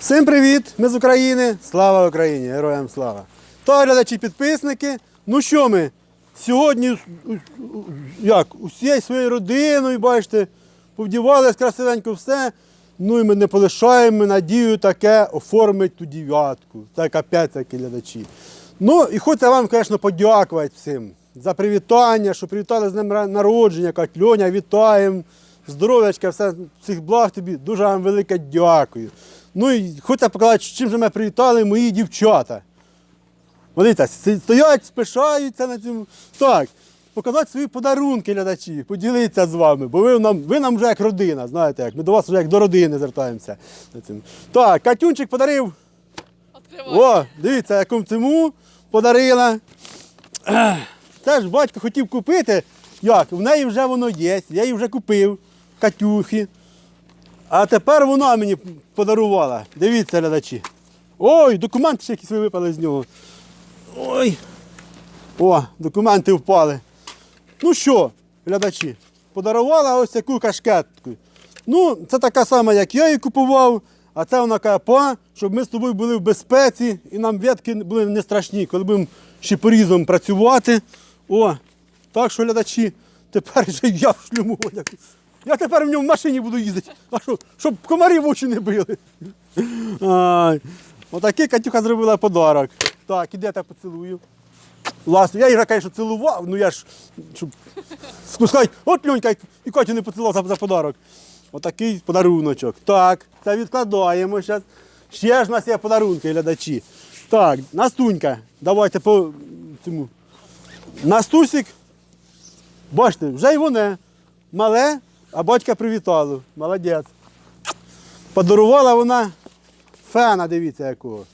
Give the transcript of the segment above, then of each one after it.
Всім привіт! Ми з України. Слава Україні! Героям слава! Та глядачі підписники. Ну що ми? Сьогодні як, усією своєю родиною, бачите, повдівались красивенько все. Ну і ми не полишаємо надію таке оформити ту дев'ятку. Так опять такі глядачі. Ну і хочеться вам, звісно, подякувати всім за привітання, що привітали з ним народження, кажуть, Льоня, вітаємо. Здоров'ячка, всіх благ тобі. Дуже вам велике дякую. Ну і хочеться показати, чим же мене привітали мої дівчата. Вони так стоять, спишаються на цьому. Так, показати свої подарунки глядачі, поділитися з вами, бо ви нам, ви нам вже як родина, знаєте як. Ми до вас вже як до родини звертаємося. Так, Катюнчик подарив. О, дивіться, якому цьому подарила. Це ж батько хотів купити. Як? В неї вже воно є, я її вже купив, Катюхи. А тепер вона мені подарувала. Дивіться, глядачі. Ой, документи ще якісь випали з нього. Ой. О, документи впали. Ну що, глядачі, подарувала ось таку кашкетку. Ну, це така сама, як я її купував, а це вона каже, па, щоб ми з тобою були в безпеці і нам ветки були не страшні, коли будемо щепорізом працювати. О, так що, глядачі, тепер вже я в шлюму. Я тепер в ньому в машині буду їздити. А що, щоб комарі в очі не били. Ай. Отакий Катюха зробила подарок. Так, ідете поцілую. Власне, я її, звісно, цілував, ну я ж, щоб сказати, от Льонька, і Катю не поцілував за, подарок. Отакий подаруночок. Так, це відкладаємо зараз. Ще ж у нас є подарунки, глядачі. Так, Настунька, давайте по цьому. Настусик, бачите, вже й воне. Мале, а батька привітало. Молодець. Подарувала вона фена, дивіться якого.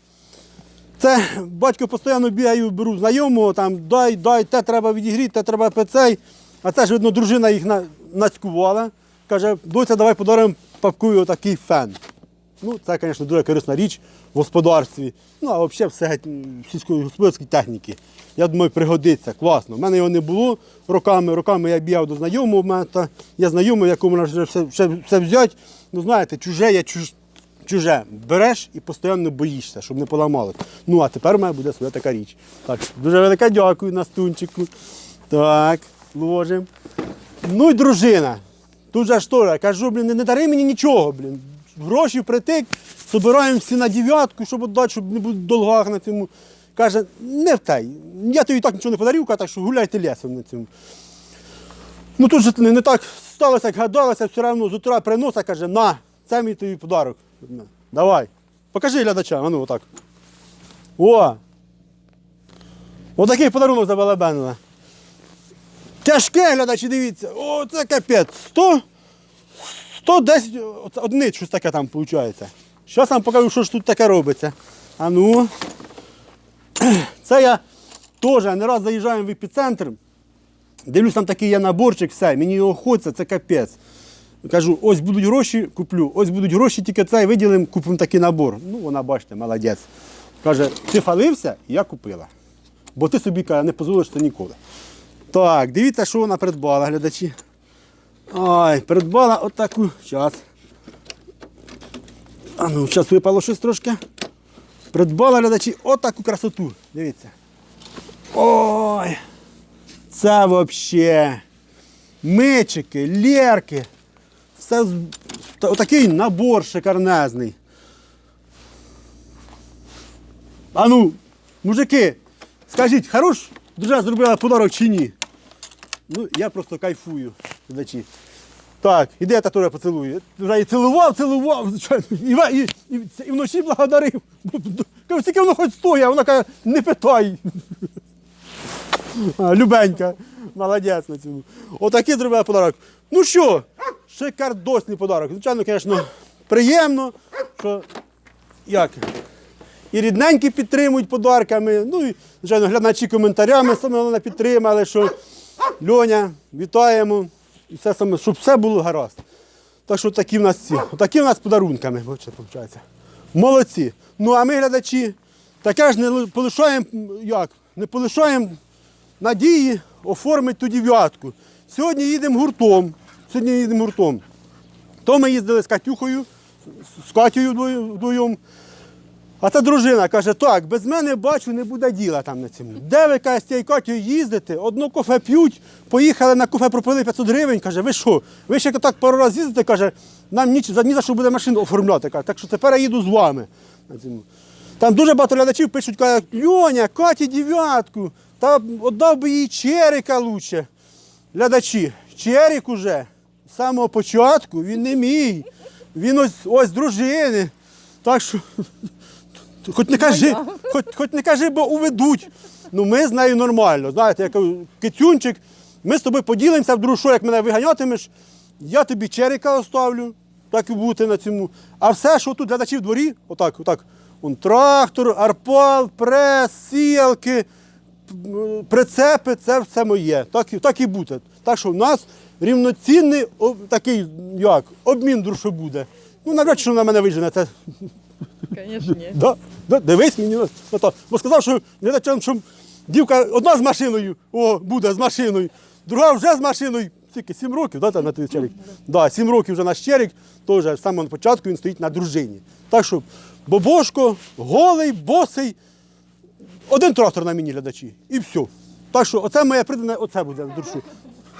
Це батько постійно бігаю, беру знайомого, там дай, дай, те треба відігріти, те треба пецей. А це ж, видно, дружина їх на, нацькувала. Каже, доця, давай подаримо папкою отакий фен. Ну, це, звісно, дуже корисна річ в господарстві. Ну, а взагалі все сільської господарської техніки. Я думаю, пригодиться, класно. У мене його не було роками. Роками я бігав до знайомого, у мене та, є знайомий, якому вже все, все, все взяти. Ну, знаєте, чуже є чуж, чуже. Береш і постійно боїшся, щоб не поламали. Ну, а тепер у мене буде своя така річ. Так, дуже велике дякую Настунчику. Так, ложимо. Ну і дружина. Тут же ж теж, кажу, блін, не дари мені нічого, блін. Гроші впритик, збираємо всі на дев'ятку, щоб віддати, щоб не бути в долгах на цьому. Каже, не втай. Я тобі так нічого не каже, так що гуляйте лісом на цьому. Ну тут же не, так сталося, як гадалося, все одно з утра приносить, каже, на, це мій тобі подарок. Давай. Покажи глядачам, ну отак. О! Отакий подарунок забалабанила. Тяжке, глядачі, дивіться. О, це капець. 100, 110 оце одиниць щось таке там виходить. Зараз вам покажу, що ж тут таке робиться. А ну. Це я теж не раз заїжджаю в епіцентр. Дивлюсь, там такий є наборчик, все, мені його хочеться, це капець. Кажу, ось будуть гроші, куплю. Ось будуть гроші, тільки цей виділимо, купимо такий набор. Ну, вона, бачите, молодець. Каже, ти фалився, я купила. Бо ти собі каже, не дозволиш це ніколи. Так, дивіться, що вона придбала, глядачі. Ой, придбала отаку. Час. А ну, зараз випало щось трошки. Придбала глядачі отаку красоту. Дивіться. Ой. Це взагалі. Мичики, лєрки. Все отакий набор шикарнезний. А ну, мужики, скажіть, хорош дружина зробила подарок чи ні? Ну, я просто кайфую, глядачі. Так, іде я теж поцілую. Вже і цілував, цілував. І, і, і, і вночі благодарив. Кажу, скільки воно хоч стоїть, а вона каже, не питай. Любенька, молодець на цьому. Отакий зробила подарок. Ну що, шикардосний подарок. Звичайно, звісно, приємно, що як. І рідненькі підтримують подарками. Ну і, звичайно, глядачі коментарями саме головне підтримали, що Льоня, вітаємо. І все саме, щоб все було гаразд. Так що такі в нас ці. Такі в нас подарунками, виходить. Молодці. Ну а ми, глядачі, таке ж не полишаємо, як? Не полишаємо надії оформити ту дев'ятку. Сьогодні їдемо гуртом. Сьогодні їдемо гуртом. То ми їздили з Катюхою з Катєю вдвоє- вдвоєм. А та дружина каже, так, без мене бачу, не буде діла там на цьому. Де ви каже, з цією Катєю їздите? Одно кофе п'ють, поїхали на кофе, пропили 500 гривень. Каже, ви що? Ви ще так пару разів їздите, каже, нам ні, за, ні за що буде машину оформляти. Каже, так що тепер я їду з вами. Там дуже багато глядачів пишуть, кажуть, Льоня, Каті дев'ятку, та віддав би їй черика лучше. Глядачі, черик уже з самого початку, він не мій. Він ось ось дружини. Так що Хоч не кажи, хоч, хоч не кажи, бо уведуть. Ну ми з нею нормально. Знаєте, я кажу, кицюнчик, ми з тобою поділимося вдруг, що як мене виганятимеш, я тобі черика оставлю, так і бути на цьому. А все, що тут глядачі в дворі, отак, отак. Он трактор, арпал, прес, сіялки, прицепи, це все моє. Так, і- так і буде. Так що в нас рівноцінний такий, як, обмін душу буде. Ну, навряд чи вона мене вижене. Це Звісно, ні. Да, дивись мені на на то. Бо сказав, що глядачам, що дівка одна з машиною, о, буде з машиною, друга вже з машиною. Тільки сім років, да, на той черік? Да, сім років вже наш черік, теж з самого початку він стоїть на дружині. Так що Бобошко, голий, босий, один трактор на мені глядачі. І все. Так що оце моє придане, оце буде в душу.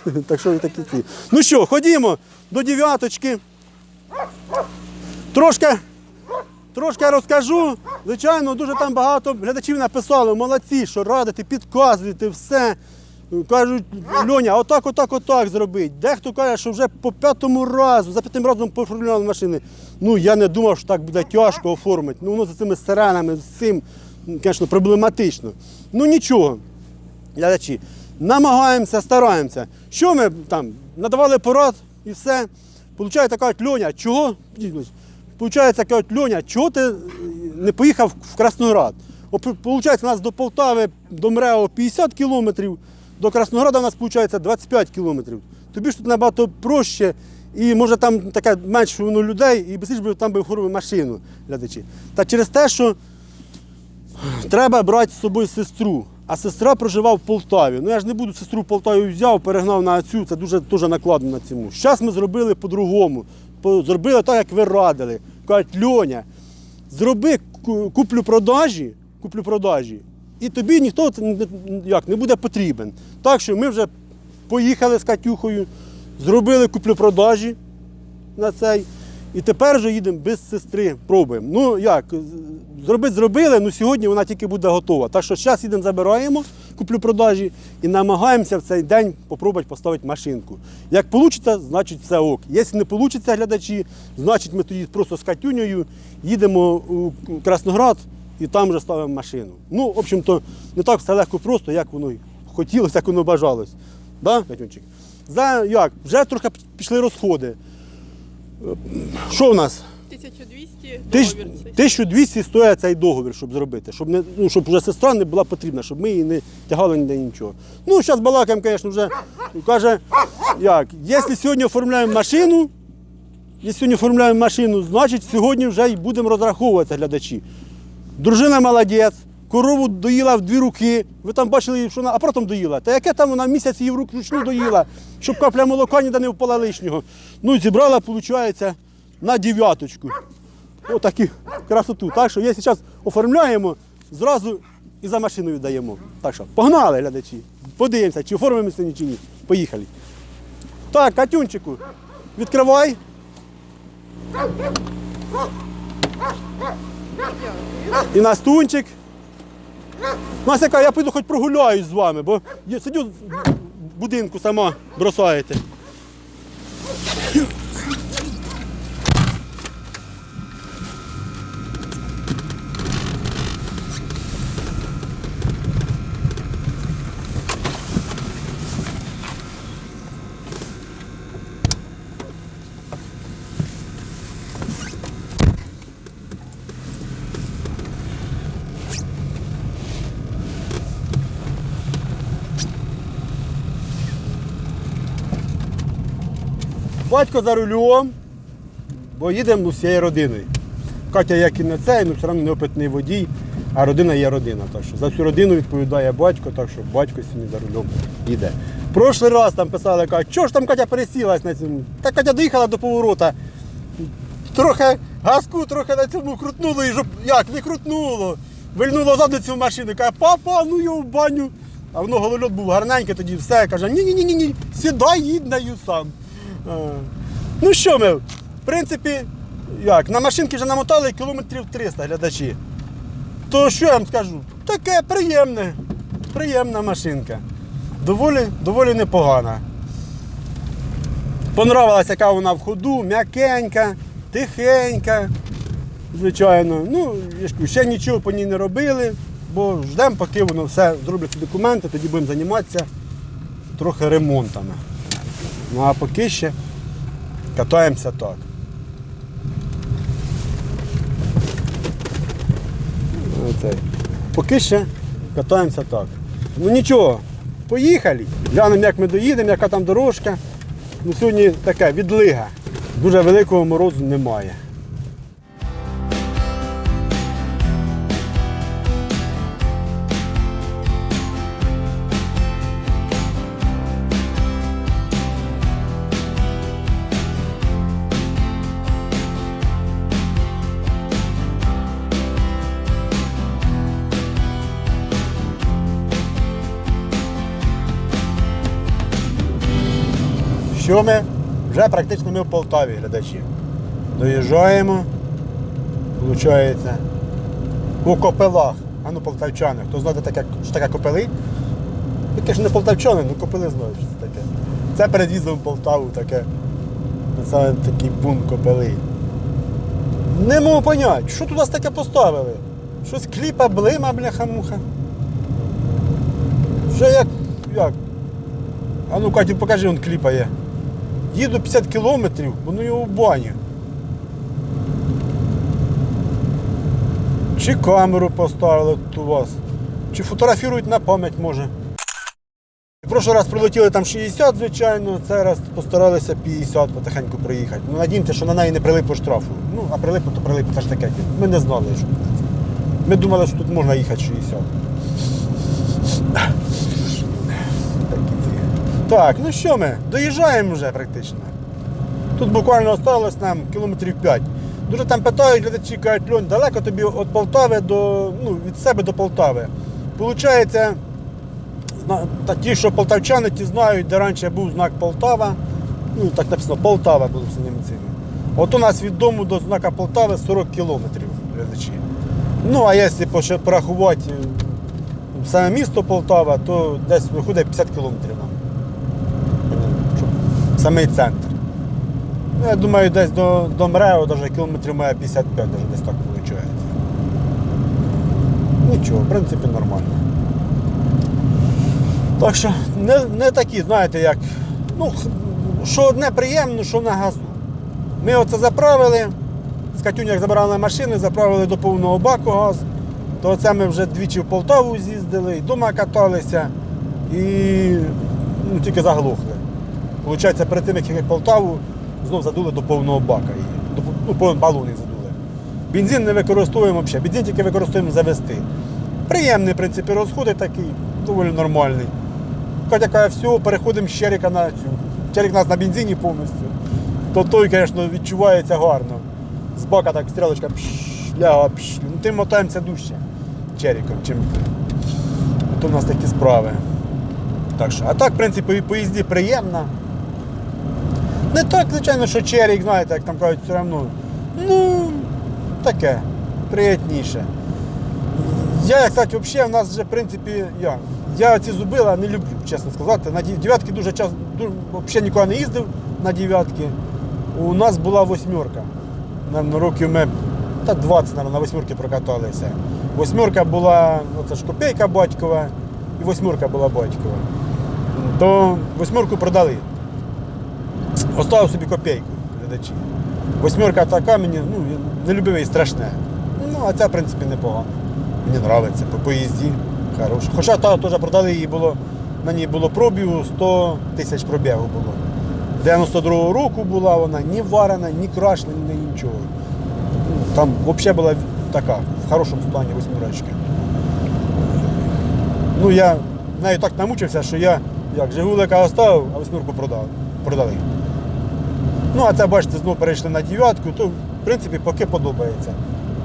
Так що такі ці. Ну що, ходімо до дев'яточки. Трошки Трошки розкажу. Звичайно, дуже там багато глядачів написали, молодці, що радити, підказуєте, все. Кажуть, Льоня, отак, отак, отак зробить. Дехто каже, що вже по п'ятому разу, за п'ятим разом поформляли машини. Ну, я не думав, що так буде тяжко оформити. Ну, воно за цими сиренами, з цим, звісно, проблематично. Ну нічого, глядачі, намагаємося, стараємося. Що ми там надавали порад і все. Получається, кажуть, Льоня, чого? Получається, кажуть, Льоня, чого ти не поїхав в Красноград? Получається, у нас до Полтави, до Мрео 50 кілометрів, до Краснограда у нас виходить 25 кілометрів. Тобі ж тут набагато проще, і може там таке менше воно людей, і без би там би оформив машину, глядачі. Та через те, що треба брати з собою сестру. А сестра проживав в Полтаві. Ну я ж не буду сестру в Полтаві взяв, перегнав на цю, це дуже, дуже накладно на цьому. Зараз ми зробили по-другому. Зробили так, як ви радили. Кажуть, Льоня, зроби куплю-продажі, куплю-продажі, і тобі ніхто як, не буде потрібен. Так що ми вже поїхали з Катюхою, зробили куплю-продажі на цей. І тепер вже їдемо без сестри, пробуємо. Ну як, зробити зробили, ну сьогодні вона тільки буде готова. Так що зараз їдемо, забираємо куплю-продажі і намагаємося в цей день спробувати поставити машинку. Як вийде, значить все ок. Якщо не вийде, глядачі, значить ми тоді просто з Катюнею їдемо у Красноград і там вже ставимо машину. Ну, в общем-то, не так все легко просто, як воно хотілося, як воно бажалось. Да, Катюнчик? За як? Вже трохи пішли розходи. Що в нас? 1200 Тиш- договір цей. 1200 стоїть цей договір, щоб зробити, щоб не ну, щоб вже сестра не була потрібна, щоб ми її не тягали ніде нічого. Ну, зараз балакаємо, звісно, вже каже, як, якщо сьогодні оформляємо машину, якщо сьогодні оформляємо машину, значить сьогодні вже й будемо розраховуватися глядачі. Дружина молодець, корову доїла в дві руки. Ви там бачили, що вона апаратом доїла. Та яке там вона місяць її в рук ручну доїла, щоб капля молока ніде не впала лишнього. Ну, зібрала, виходить, на дев'яточку. Отакі красоту. Так що, якщо зараз оформляємо, зразу і за машиною даємо. Так що, погнали, глядачі. Подивимося, чи оформимо сьогодні, чи ні. Поїхали. Так, Катюнчику, відкривай. І Настунчик. Настя каже, я піду хоч прогуляюсь з вами, бо я сидю в будинку сама бросаєте. Батько за рулем, бо їдемо всією родиною. Катя, як і не цей, ну все одно неопитний водій, а родина є родина. Так що за всю родину відповідає батько, так що батько сьогодні за рулем їде. Прошлий раз там писали, кажуть, чого ж там Катя пересілась на цьому? Та Катя доїхала до поворота. трохи газку, трохи на цьому крутнуло і щоб як не крутнуло. Вильнуло задницю в машину, каже, папа, ну його в баню. А воно голольот був гарненький, тоді все. Каже, ні-ні-ні, ні, сідай, їдь на сам. Е, Ну що ми, в принципі, як, на машинки вже намотали кілометрів 300 глядачі. То що я вам скажу? Таке приємне, приємна машинка. Доволі, доволі непогана. Понравилася, яка вона в ходу, м'якенька, тихенька. Звичайно. Ну, ще нічого по ній не робили, бо ждемо, поки воно все зробляться документи, тоді будемо займатися трохи ремонтами. Ну а поки ще катаємося так. Оцей. Поки ще катаємося так. Ну нічого, поїхали. Глянемо, як ми доїдемо, яка там дорожка. Ну, сьогодні така відлига. Дуже великого морозу немає. Що ми? Вже практично ми в Полтаві, глядачі. Доїжджаємо, виходить, у Копелах. А ну полтавчани. Хто знає, таке, що таке копели? Таке ж не полтавчани, ну копели знають, що це таке. Це перед в Полтаву таке. Це такий бунт копели. Не можу поняти, що тут вас таке поставили? Щось кліпа, блима, бляха-муха. Вже як. як? А ну, Катю, покажи, он кліпа є. Їду 50 кілометрів, воно його в баню. Чи камеру поставили тут у вас, чи фотографірують на пам'ять може. В прошлий раз прилетіли там 60, звичайно, цей раз постаралися 50 потихеньку приїхати. Ну, надіємося, що на неї не прилипло штрафу. Ну, а прилипло, то прилипло, це ж таке. Ми не знали, що. Ми думали, що тут можна їхати 60. Так, ну що ми, доїжджаємо вже практично. Тут буквально осталось нам кілометрів 5. Дуже там питають, глядачі кажуть, Льонь, далеко тобі від Полтави до, ну, від себе до Полтави. Получається, ті, що полтавчани, ті знають, де раніше був знак Полтава. Ну, так написано Полтава було в синім. От у нас від дому до знака Полтави 40 кілометрів глядачі. Ну, а якщо порахувати саме місто Полтава, то десь виходить 50 кілометрів Самий центр. Ну, я думаю, десь до, до МРЕО даже кілометрів має 55, даже десь так виходить. Нічого, в принципі, нормально. Так що не, не такі, знаєте, як. Ну, що одне приємно, що на газу. Ми оце заправили, з Катюні, як забирали машини, заправили до повного баку газ. То це ми вже двічі в Полтаву з'їздили, і вдома каталися і ну, тільки заглохли. Получається, перед тим, як їхати Полтаву, знов задули до повного бака її. Ну, повний балон задули. Бензин не використовуємо взагалі, бензин тільки використовуємо завести. Приємний, в принципі, розходи такий, доволі нормальний. Катя каже, все, переходимо з Черіка на цю. Черік у нас на бензині повністю. То той, звісно, відчувається гарно. З бака так стрілочка пш, пш. Ну, тим мотаємося дужче Черіком, чим. То в нас такі справи. Так що, а так, в принципі, по їзді приємно. Не так, звичайно, що Черік, знаєте, як там кажуть, все одно. Ну, таке, приємніше. Я, кстати, взагалі, в нас вже, в принципі, я. Я ці зубила не люблю, чесно сказати. На дев- дев'ятки дуже часто, взагалі ніколи не їздив на дев'ятки. У нас була восьмерка. Наверно, років ми та 20, наверно, на восьмерки прокаталися. Восьмерка була, оце ж копійка батькова, і восьмерка була батькова. То восьмерку продали. Оставив собі копійку, глядачі. Восьмерка така мені, ну, не любив її страшне. Ну, а ця, в принципі, непогана. Мені подобається, по поїзді хороша. Хоча та теж продали її було, на ній було пробігу 100 тисяч пробігу було. 92-го року була вона, ні варена, ні крашена, ні нічого. Ну, Там взагалі була така, в хорошому стані восьмерочка. Ну я нею так намучився, що я як Жигулика оставив, а восьмерку продав, продали. Ну, а це, бачите, знову перейшли на дев'ятку, то в принципі, поки подобається.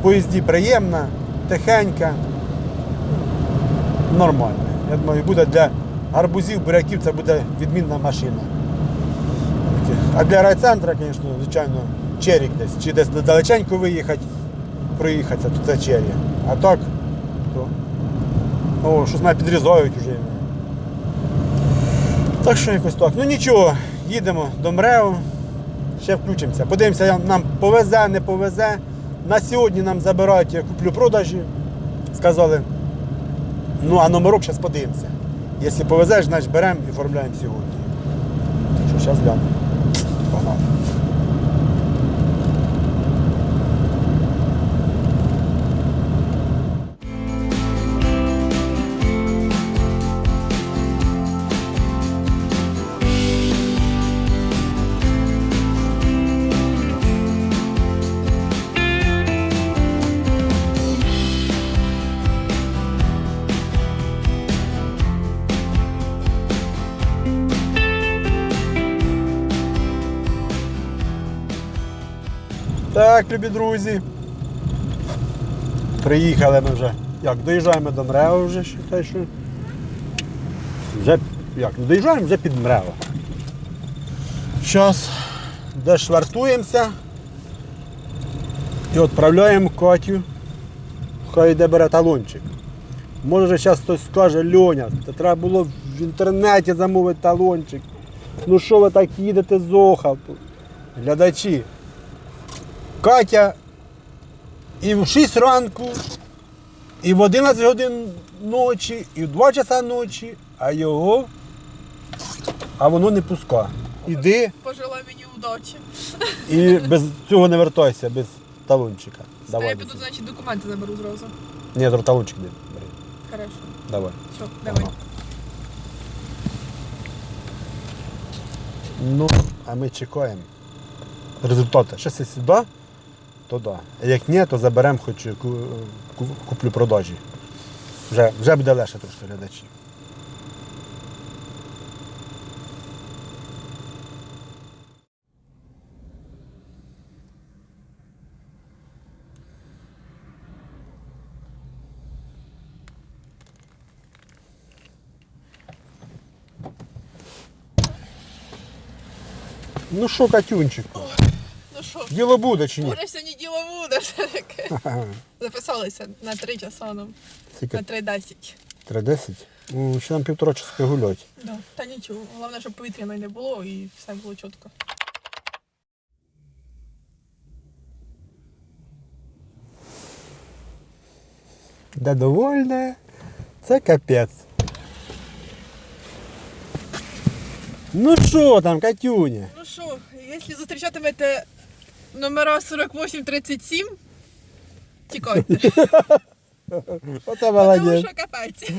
Поїзді приємна, тихенька, нормальна. Я думаю, буде для гарбузів, буряків це буде відмінна машина. А для райцентра, звісно, звичайно, черік десь. Чи десь далеченько виїхати, проїхатися, то це черік. А так, то. О, щось мене підрізають вже. Так що якось так. Ну нічого, їдемо до МРЕО, ще включимося. Подивимося, нам повезе, не повезе. На сьогодні нам забирають я куплю-продажі. Сказали. Ну, а номерок зараз подивимося. Якщо повезеш, значить беремо і оформляємо сьогодні. Так що зараз глянемо. Погнали. Так, любі друзі. Приїхали ми вже. Як, доїжджаємо до МРЕО вже, считай, що. Вже як, не доїжджаємо вже під МРЕО. Зараз дешвартуємося і відправляємо Катю. Хай йде бере талончик. Може зараз хтось скаже, Льоня, це треба було в інтернеті замовити талончик. Ну що ви так їдете з Охапу? Глядачі. Катя і в 6 ранку, і в 11 годин ночі, і в 2 часа ночі, а його, а воно не пуска. Іди Пожелай мені удачі. і без цього не вертайся, без талончика. Та Давай. я піду, значить, документи заберу зразу. Ні, зро талончик де. Бери. Хорошо. Давай. Все, давай. Ага. Ну, а ми чекаємо. Результати. Якщо да, то да. А як ні, то заберемо хоч ку- куплю продажі. Вже, вже буде легше трошки глядачі. Ну що, Катюнчику, Ну що, діло буде чи ні? буде сьогодні діло буде все-таки. Записалися на 3 часа нам. Скільки? На 3.10. 3.10? Ну, ще нам півтора часа гулять. Да. Та нічого. Головне, щоб повітряної не було і все було чітко. Да довольне. Це капець. Ну що там, Катюня? Ну що, якщо зустрічатимете номера 4837, тікайте. Оце Тому молодець. що капець.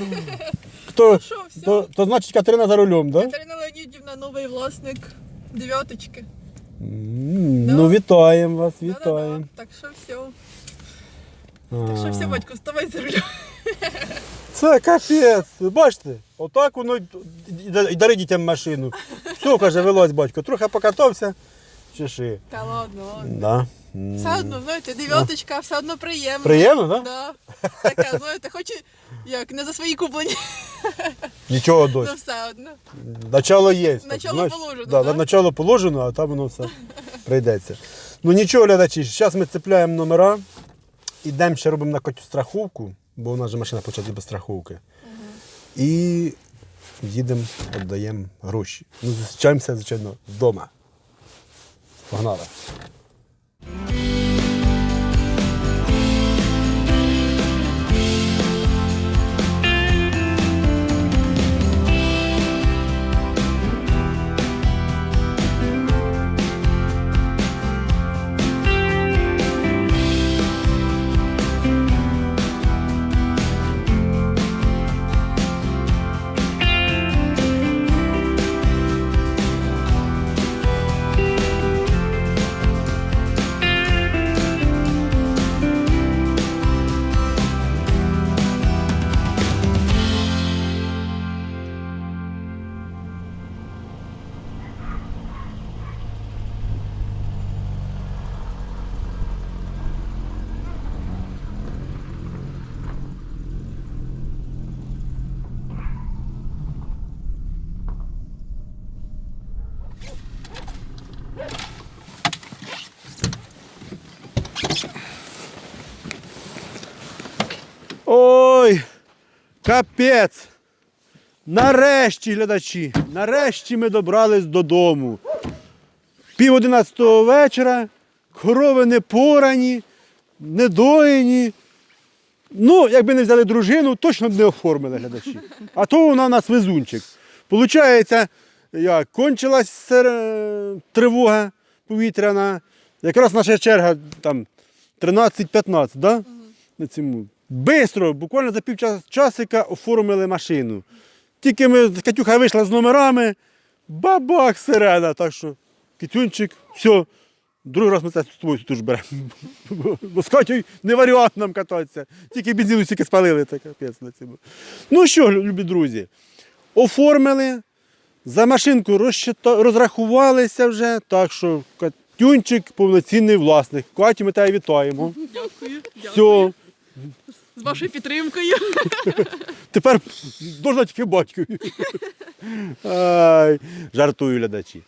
Хто, що, все. то, то значить Катерина за рулем, да? Катерина Леонідівна, новий власник дев'яточки. М, Да. Ну вітаємо вас, Да-да-да. вітаємо. Так що все. Так що все, батько, вставай за рулем. Це капець. Ви бачите? Отак воно й- і дари дітям машину. Все, каже, вилазь батько. Трохи покатався. Чеши. Та ладно, ладно. Да. Все одно, знаєте, дев'яточка, все одно приємно. Приємно, так? Да. Така, знаєте, хоч і, як не за свої куплені, Нічого але досі. все одно. Начало є. так, Начало положено, Да, да? Начало положено, а там воно все прийдеться. Ну нічого, глядачі, зараз ми цепляємо номера, ідемо ще робимо на котю страховку, бо у нас же машина почала без страховки. І їдемо, віддаємо гроші. Ну, зустрічаємося, звичайно, вдома. Погнали. Капець. Нарешті, глядачі, нарешті ми добрались додому. Пів одинадцятого вечора, корови не порані, не доїні. Ну, якби не взяли дружину, точно б не оформили глядачі. А то вона у нас везунчик. Получається, як кончилась тривога повітряна. Якраз наша черга там 13-15, да? Цьому. Бистро, буквально за півчасика оформили машину. Тільки ми, Катюха вийшла з номерами, бабах сирена. Так що, китюнчик, все. Другий раз ми це з тобою тут беремо. Бо- з Катю не варіант нам кататися. Тільки бензину тільки спалили, так капець на цьому. Ну що, любі друзі, оформили, за машинку розчита- розрахувалися вже, так що Катюнчик повноцінний власник. Катю ми тебе вітаємо. Дякую. Все. З вашою підтримкою. Тепер можна тільки батькові. Жартую глядачі.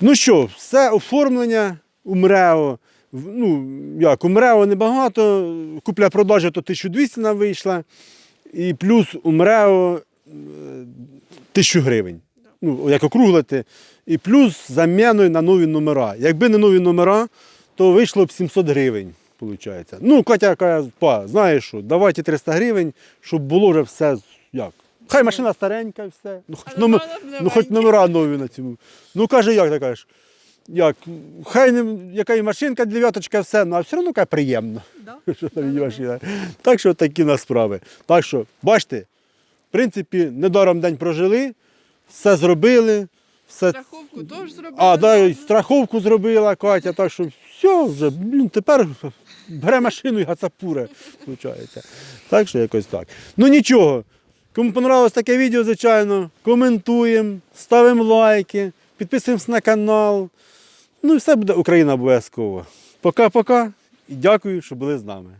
Ну що, все оформлення у МРЕО. В- Ну, як, у МРЕО небагато, купля-продажа то 1200 нам вийшла. І плюс у МРЕО е, 1000 гривень. Ну, як округлити. І плюс заміною на нові номера. Якби не нові номера, то вийшло б 700 гривень. Виходить. Ну, Катя каже, па, знаєш що, давайте 300 гривень, щоб було вже все як. Хай машина старенька і все. Ну, хоч, номер, ну, хоч номера нові на цьому. Ну каже, як ти кажеш? Як, хай не, яка і машинка, дев'яточка, все, ну а все одно каже, приємно. Да? що там машина. Так що такі у нас справи. Так що, бачите, в принципі, недаром день прожили, все зробили, все. Страховку теж зробили. А, да, страховку зробила Катя, так що все вже, блін, тепер бере машину і гацапуре, виходить. Так що якось так. Ну нічого. Кому понравилось таке відео, звичайно, коментуємо, ставимо лайки, підписуємося на канал. Ну і все буде Україна обов'язково. Пока-пока і дякую, що були з нами.